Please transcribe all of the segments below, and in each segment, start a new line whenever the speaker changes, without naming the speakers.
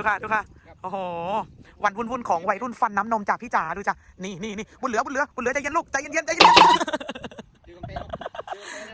ดูค่ะดูค่ะโอ้โหวันวุ่นวุ่นของวัยรุ่นฟันน้ำนมจากพี่จ๋าดูจ้ะนี่นี่นี่บุญเหลือบุญเหลือบุญเหลือใจเย็นลูกใจเย็นเย็นใจเย็น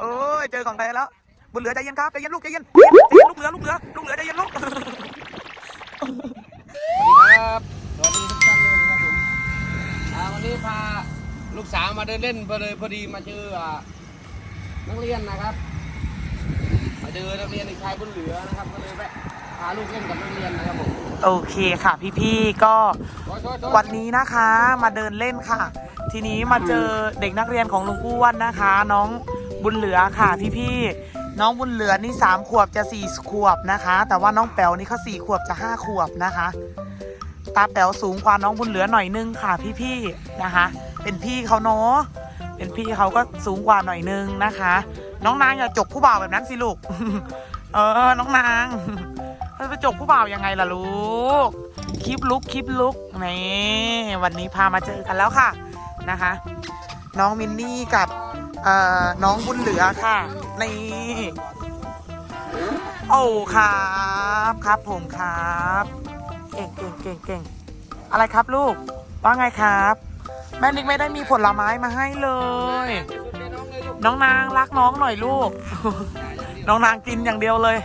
โอ้ยเจอของแท้แล้ว บุญเหลือใจเย็นครับใจเย็นลูกใจเย็นใจเย็นลูกเหลือลูกเหลือลูกเหลือใจเย็นลูก
สวัสดีครับสวัสดีทุกท่านเลยนะครับผมวันนี้พาลูกสาวมาเดินเล่นพอเลยพอดีมาเจอนักเรียนนะครับ มาเจอนักเรียนในชายบนเหลือนะครับก็เลยแวะาลูกเล่นกับนักเรียนนะครับผม
โอเคค่ะพี่ๆก็วันนี้นะคะมาเดินเล่นค่ะ ทีนี้มาเจอเด็กนักเรียนของลุงอ้วนนะคะ น้องบุญเหลือค่ะพี่ๆน้องบุญเหลือนี่สามขวบจะสี่ขวบนะคะ แต่ว่าน้องแป๋วนี่เขาสี่ขวบจะห้าขวบนะคะ ตาแป๋วสูงกว่าน้องบุญเหลือหน่อยนึงค่ะพี่ๆนะคะ เป็นพี่เขาเนาะเป็นพี่เขาก็สูงกว่าหน่อยนึงนะคะ น้องนางอย่าจกผู้บ่าวแบบนั้นสิลูก เออ น้องนาง เขาจะไปจกผู้บ่าวยังไงล่ะลูก คลิปลุกคลิปลุกนี่วันนี้พามาเจอกันแล้วค่ะนะคะ น้องมินนี่กับเอ่อน้องบุญเหลือค่ะนี่โอ้ครับครับผมครับเก่งเก่งเก่งเก่งอะไรครับลูกว่าไงครับ แม่นิกไม่ได้มีผลไม้มาให้เลย น้องนางรักน้องหน่อยลูก น้องนางกินอย่างเดียวเลย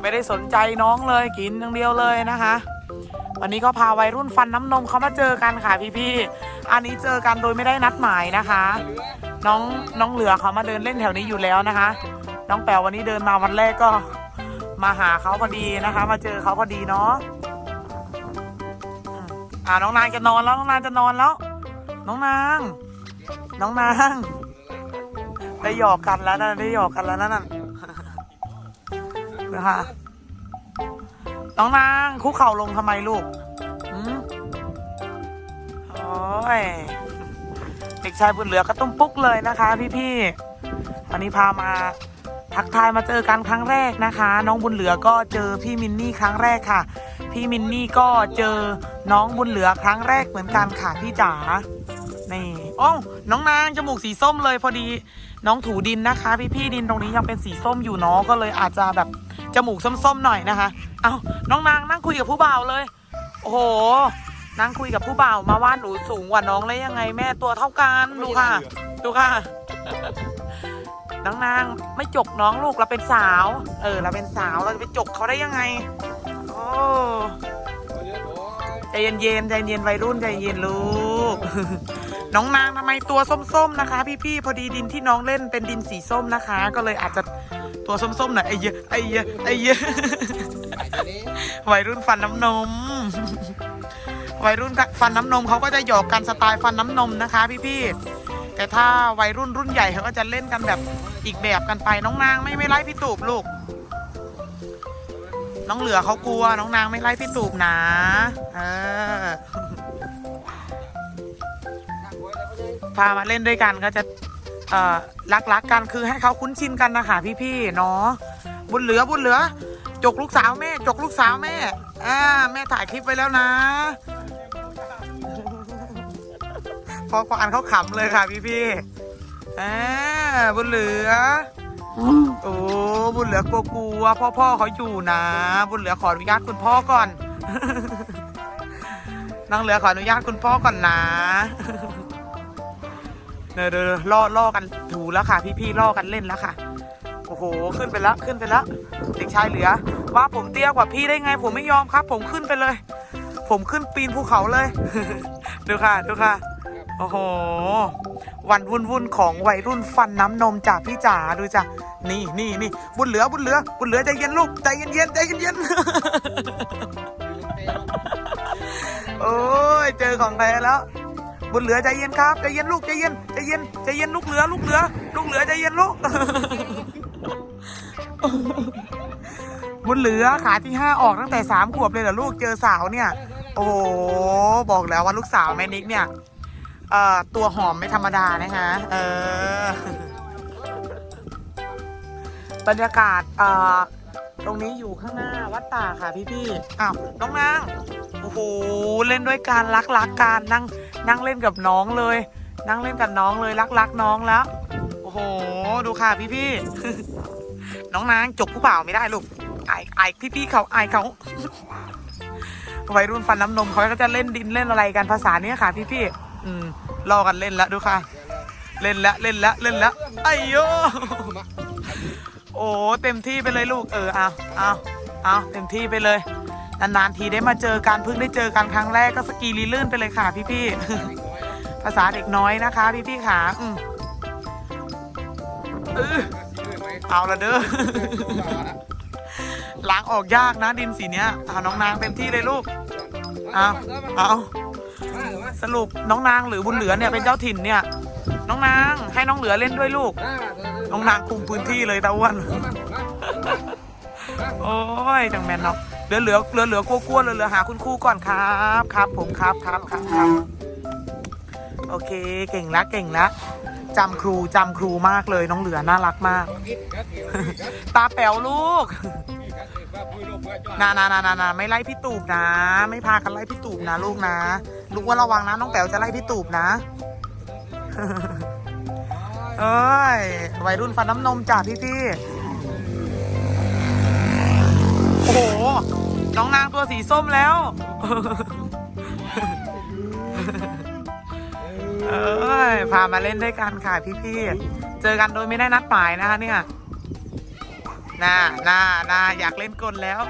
ไม่ได้สนใจน้องเลยกินอย่างเดียวเลยนะคะ วันนี้ก็พาวัยรุ่นฟันน้ำนมเขามาเจอกันค่ะพี่ๆอันนี้เจอกันโดยไม่ได้นัดหมายนะคะ น้องน้องเหลือเขามาเดินเล่นแถวนี้อยู่แล้วนะคะ น้องแป๋ววันนี้เดินมาวันแรกก็มาหาเขาพอดีนะคะ มาเจอเขาพอดีเนาะอ่าน้องนางจะนอนแล้วน้องนางจะนอนแล้ว น้องนาง น้องนางได้หยอกกันแล้วนะได้หยอกกันแล้วนะนั่น นะคะ น้องนางคุกเข่าลงทำไมลูกอืมโอ้ยเด็กชายบุญเหลือก็ตุ้มปุ๊กเลยนะคะ พี่ๆวันนี้พามาทักทายมาเจอกันครั้งแรกนะคะ น้องบุญเหลือก็เจอพี่มินนี่ครั้งแรกค่ะ พี่มินนี่ก็เจอน้องบุญเหลือครั้งแรกเหมือนกันค่ะพี่จ๋า นี่โอ้าน้องนางจมูกสีส้มเลยพอดีน้องถูดินนะคะ พี่ๆดินตรงนี้ยังเป็นสีส้มอยู่เนาะก็เลยอาจจะแบบจมูกส้มๆหน่อยนะคะ เอาน้องนางนั่งคุยกับผู้บ่าวเลย โอ้โหนั่งคุยกับผู้บ่าวมาว่าหนูสูงกว่าน้องเลยยังไงแม่ตัวเท่ากันดูค่ะ ดูค่ะน้องนางไม่จกน้องลูกเราเป็นสาว เออ เราเป็นสาวเราจะไปจกเขาได้ยังไงโอ้ใจเย็นๆใจเย็นวัยรุ่นใจเย็นลูก น้องนางทำไมตัวส้มๆนะคะ พี่ๆพอดีดินที่น้องเล่นเป็นดินสีส้มนะคะ ก็เลยอาจจะตัวส้มๆหน่อยไอ้เยอะไอ้เยอะไอ้เยอะวัยรุ่นฟันน้ำนม วัยรุ่นฟันน้ำนมเขาก็จะหยอกกันสไตล์ฟันน้ำนมนะคะ พี่ๆแต่ถ้าวัยรุ่นรุ่นใหญ่เขาก็จะเล่นกันแบบอีกแบบกันไปน้องนางไม่ไม่ไล่พี่ตูบลูก น้องเหลือเขากลัวน้องนางไม่ไล่พี่ตูบนะเออ พามาเล่นด้วยกันก็จะเอ่อรักๆกกันคือให้เขาคุ้นชินกันนะคะพี่ๆเนาะบุญเหลือบุญเหลือ จกลูกสาวแม่ จกลูกสาวแม่อ่าแม่ถ่ายคลิปไว้แล้วนะ พอพออ่านเขาขำเลยค่ะพี่ๆอ่าบุญเหลือโอ้บุญเหลือกลัวๆพ่อพ่อเขาอยู่นะ บุญเหลือขออนุญาตคุณพ่อก่อนน้องเหลือขออนุญาตคุณพ่อก่อนนะ เดี๋ยวล่อล่อกันถูแล้วค่ะ พี่ๆล่อกันเล่นแล้วค่ะ โอ้โห ขึ้นไปแล้วขึ้นไปแล้ว เด็กชายเหลือ ว่าผมเตี้ยกว่าพี่ได้ไง ผมไม่ยอมครับ ผมขึ้นไปเลย ผมขึ้นปีนภูเขาเลย ดูค่ะดูค่ะ โอ้โห วันวุ่นวุ่นของวัยรุ่นฟันน้ำนมจากพี่จ๋าดูจ้ะนี่นี่นี่บุญเหลือบุญเหลือ บุญเหลือใจเย็นลูกใจเย็นเย็นใจเย็นเย็นโอ้ยเจอของแท้แล้ว บุญเหลือใจเย็นครับใจเย็นลูกใจเย็น เย็นใจเย็นลูกเหลือลูกเหลือลูกเหลือใจเย็นลูกบุญเหลือขาที่ห้าออกตั้งแต่สามขวบเลยเหรอลูกเจอสาวเนี่ย โอ้โหบอกแล้วว่าลูกสาวแม่นิกเนี่ยเอ่อตัวหอมไม่ธรรมดานะคะเออบรรยากาศเอ่อตรงนี้อยู่ข้างหน้าวัดตากค่ะพี่ๆอ้าวน้องนางโอ้โหเล่นด้วยการรักรักการนั่งนั่งเล่นกับน้องเลย นั่งเล่นกับน้องเลยรักรักน้องแล้ว โอ้โห ดูค่ะพี่ๆน้องนางจกผู้บ่าวไม่ได้ลูกอายอายพี่ๆเขาอายเขาวัยรุ่นฟันน้ำนมเขาก็จะเล่นดินเล่นอะไรกันภาษาเนี้ยค่ะพี่ๆอืมรอกันเล่นแล้วดูค่ะ เล่นแล้วเล่นแล้วเล่นแล้วไอ้โยโอ้เต็มที่ไปเลยลูกเออเอาเอาเอาเต็มที่ไปเลยนานๆทีได้มาเจอกันเพิ่งได้เจอกันครั้งแรกก็สกีลีลื่นไปเลยค่ะพี่ๆ ภาษาเด็กน้อยนะคะ พี่ๆขาอืมเออเอาละเด้อล้างออกยากนะดินสีเนี้ยเอาน้องนางเต็มที่เลยลูกเอาเอาสรุปน้องนางหรือบุญเหลือเนี่ยเป็นเจ้าถิ่นเนี่ย น้องนางให้น้องเหลือเล่นด้วยลูก น้องนางคุมพื้นที่เลยตาอ้วนโอ้ยจังแมนเนาะเหลือเหลือเหลือเหลือกลัวๆเหลือเหลือหาคุณครูก่อนครับครับ ผมครับครับครับครับ โอเค เก่งละเก่งละจำครูจำครูมากเลยน้องเหลือน่ารักมาก ตาแป๋วลูกนานานานานาไม่ไล่พี่ตูบนะ ไม่พากันไล่พี่ตูบนะลูกนะลูกว่าระวังนะน้องแป๋วจะไล่พี่ตูบนะเอ้ยวัยรุ่นฟันน้ำนมจ้ะพี่พี่ๆโอ้โหน้องนางตัวสีส้มแล้วเอ้ย พามาเล่นด้วยกันค่ะพี่ๆ เจอกันโดยไม่ได้นัดหมายนะคะเนี่ยน่าน่าน่าอยากเล่นกลแล้ว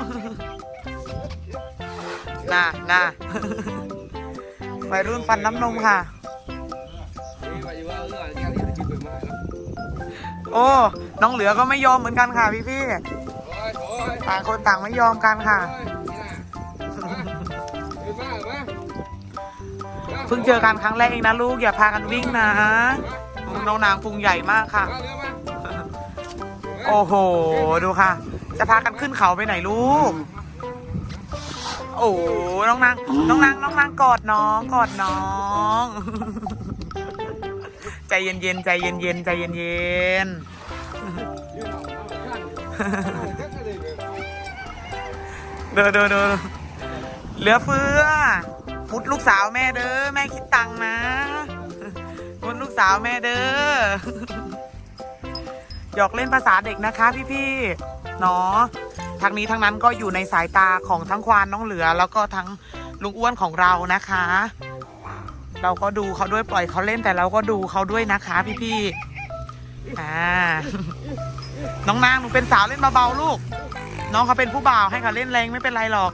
น่าน่าวัยรุ่นฟันน้ำนมค่ะ โอ้ น้องเหลือก็ไม่ยอมเหมือนกันค่ะพี่พี่ๆต่างคนต่างไม่ยอมกันค่ะ เพิ่งเจอกันครั้งแรกเองนะลูกอย่าพากันวิ่งนะน้องนางพุงใหญ่มากค่ะ โอ้โห ดูค่ะ จะพากันขึ้นเขาไปไหนลูก โอ้โหน้องนางน้องนางน้องนางกอดน้องกอดน้อง ใจเย็นๆใจเย็นๆใจเย็นๆเด้อเด้อเด้อเหลือเฟือ มุดลูกสาวแม่เด้อแม่คิดตังนะมุดลูกสาวแม่เด้อหยอกเล่นภาษาเด็กนะคะ พี่ๆเนาะทั้งนี้ทั้งนั้นก็อยู่ในสายตาของทั้งควานน้องเหลือ แล้วก็ทั้งลุงอ้วนของเรานะคะ เราก็ดูเขาด้วยปล่อยเขาเล่นแต่เราก็ดูเขาด้วยนะคะ พี่ๆอ่าน้องนางหนูเป็นสาวเล่นเบาๆลูก น้องเขาเป็นผู้บ่าวให้เขาเล่นแรงไม่เป็นไรหรอก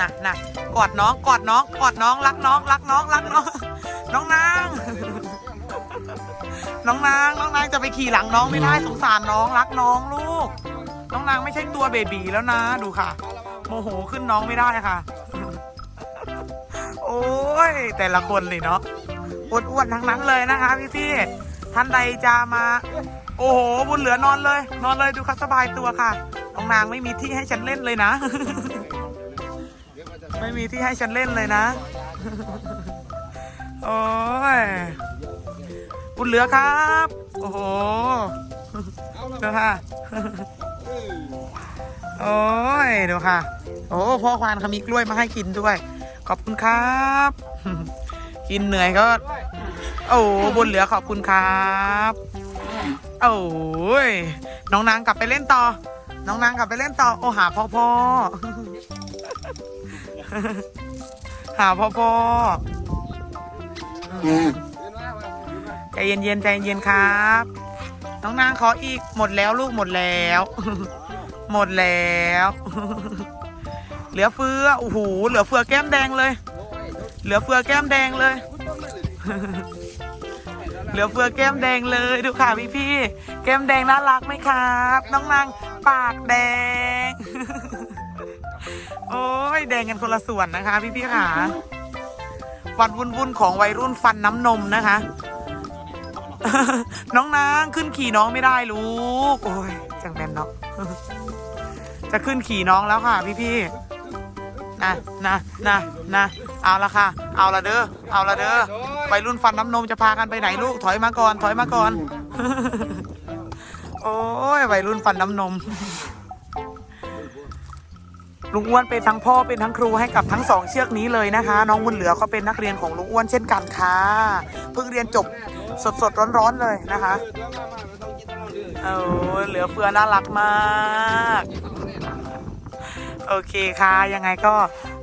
น่ะน่ะกอดน้องกอดน้องกอดน้องรักน้องรักน้องรักน้องน้องนาง น้องนางน้องนางจะไปขี่หลังน้องไม่ได้สงสารน้องรักน้องลูก น้องนางไม่ใช่ตัวเบบีแล้วนะ ดูค่ะ โมโหขึ้นน้องไม่ได้ค่ะ โอ้ยแต่ละคนเลยเนาะอ้วนๆทั้งนั้นเลยนะคะพี่พี่ๆท่านใดจะมา โอ้โหบุญเหลือนอนเลย นอนเลยดูค่ะสบายตัวค่ะน้องนางไม่มีที่ให้ฉันเล่นเลยนะ ไม่มีที่ให้ฉันเล่นเลยนะ โอ้ยบุญเหลือครับ โอ้โหดูค่ะ โอ้ยดูค่ะ โอ้พ่อควานเขามีกล้วยมาให้กินด้วย ขอบคุณครับ กินเหนื่อยก็ โอ้บุญเหลือขอบคุณครับโอ้ยน้องนางกลับไปเล่นต่อ น้องนางกลับไปเล่นต่อ โอ้หาพ่อพ่อ หาพ่อพ่อใจเย็นๆใจเย็นๆครับ น้องนางขออีกหมดแล้วลูกหมดแล้ว หมดแล้ว เหลือเฟือโอ้โหเหลือเฟือแก้มแดงเลย เหลือเฟือแก้มแดงเลย เหลือเฟือแก้มแดงเลยดูค่ะพี่พี่ๆแก้มแดงน่ารักไหมครับ น้องนางปากแดง โอ้ยแดงกันคนละส่วนนะคะ พี่พี่ๆค่ะวันวุ่นวุ่นๆของวัยรุ่นฟันน้ำนมนะคะ น้องนางขึ้นขี่น้องไม่ได้ลูก โอ้ยจังแมนเนาะจะขึ้นขี่น้องแล้วค่ะ พี่พี่นะนะนะนะเอาละค่ะ เอาละเด้อเอาละเด้อวัยรุ่นฟันน้ำนมจะพากันไปไหนลูกถอยมาก่อน ถอยมาก่อน โอ้ยวัยรุ่นฟันน้ำนม ลุงอ้วนเป็นทั้งพ่อเป็นทั้งครูให้กับทั้งสองเชือกนี้เลยนะคะ น้องบุญเหลือก็เป็นนักเรียนของลุงอ้วนเช่นกันค่ะเพิ่งเรียนจบสดสดๆร้อนๆเลยนะคะเออเหลือเฟือน่ารักมากโอเคค่ะ ยังไงก็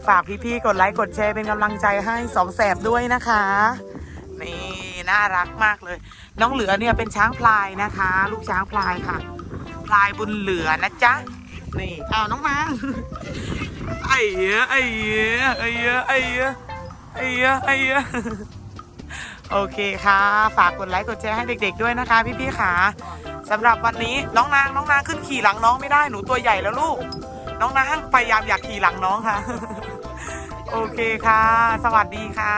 ฝากพี่ๆกดไลค์กดแชร์เป็นกำลังใจให้สองแสบด้วยนะคะนี่น่ารักมากเลย น้องเหลือเนี่ยเป็นช้างพลายนะคะ ลูกช้างพลายค่ะ พลายบุญเหลือนะจ๊ะ นี่อ้าวน้องมาไอ้เหี้ยไอ้เหี้ยไอ้เหี้ยไอ้เหี้ยไอ้เหี้ยไอ้เหี้ยโอเคค่ะ ฝากกดไลค์กดแชร์ให้เด็ก ๆ ด้วยนะคะ พี่ๆค่ะสำหรับวันนี้น้องนางน้องนางขึ้นขี่หลังน้องไม่ได้หนูตัวใหญ่แล้วลูก น้องนางพยายามอยากขี่หลังน้องค่ะ โอเคค่ะ สวัสดีค่ะ